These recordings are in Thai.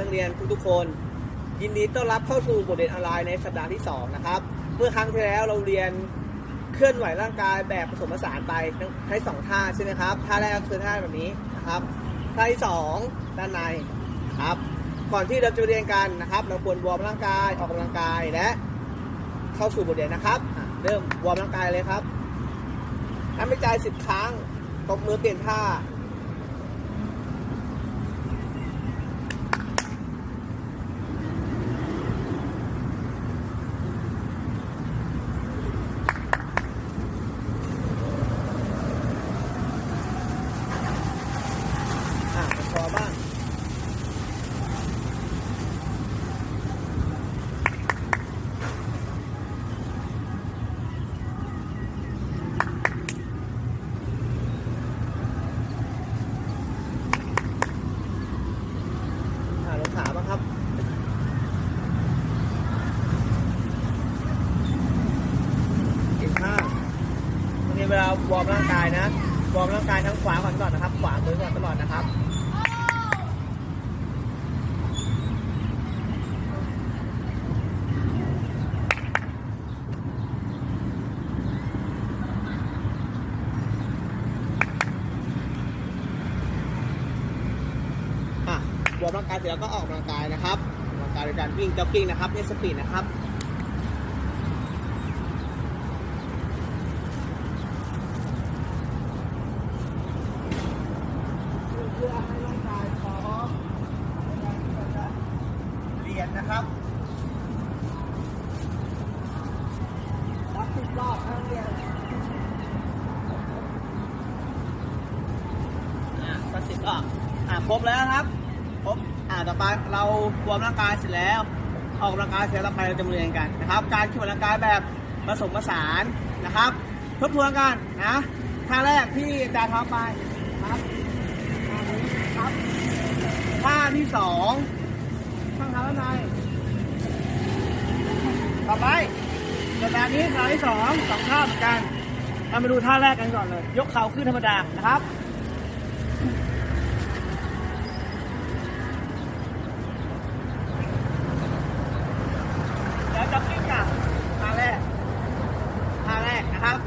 นักเรียนทุกๆคน ยินดีต้อนรับเข้าสู่บทเรียนออนไลน์ในสัปดาห์ที่ 2 นะครับ เมื่อครั้งที่แล้วเราเรียนเคลื่อนไหวร่างกายแบบผสมผสานไปทั้งให้สองท่าใช่ไหมครับ ท่าแรกคือท่าแบบนี้นะครับ ท่าที่สองด้านในครับ ก่อนที่เราจะเรียนกันนะครับ เราควรวอร์มร่างกายออกกำลังกายและเข้าสู่บทเรียนนะครับ เริ่มวอร์มร่างกายเลยครับนับไปใจสิบครั้งตบมือเปลี่ยนท่า อะพอบ้าง อ่าลงขาบ้างครับ เก่งมากวันนี้เวอร์มร่างกายนะ วอร์มร่างกายทั้งขวาก่อนก่อนนะครับ ขวามือก่อนตลอดนะครับอะวอร์มร่างกายเสร็จแล้วก็ออกกำลังกายนะครับออกกำลังกายโดยการวิ่งจ็อกกิ้งนะครับเล่นสปีดนะครับ เพื่อให้ร่างกายพร้อมในการที่เราจะเรีย นะครับรับสิบรอบทั้งเรียนอะสักสิบรอบอะครบแล้วครับครบอะต่อไปเราวอร์มร่างกายเสร็จแล้วออกกำลังกายเสร็จแล้วไปเราจะมาเรียนกันนะครับ การขี่ร่างกายแบบผสมผสานนะครับทบทวนกันนะท่าแรกที่อาจารย์ทำไปครับครับท่าที่สอง ข้างท้าด้านในต่อไปสัปดาห์นี้ท่าที่สองสองท่าเหมือนกันเรามาดูท่าแรกกันก่อนเลย ยกเข่าขึ้นธรรมดานะครับแล้วจ็อกกิ้งกับท่าแรกท่าแรกนะครับ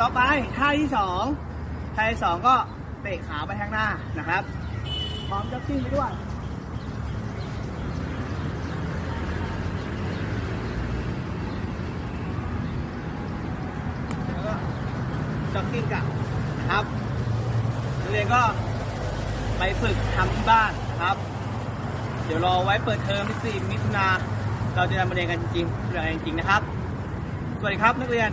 ต่อไปท่าที่สองท่าที่สองก็เตะขาไปข้างหน้านะครับพร้อมจ็อกกิ้งไปด้วย แล้วก็จ็ อกกิ้งกลับนะครับนักเรียนก็ไปฝึกทำที่บ้านนะครับ เดี๋ยวรอไว้เปิดเทอมที่4มิถุนาเราจะมาเรียนกันจริงๆเรียนจริงนะครับ สวัสดีครับนักเรียน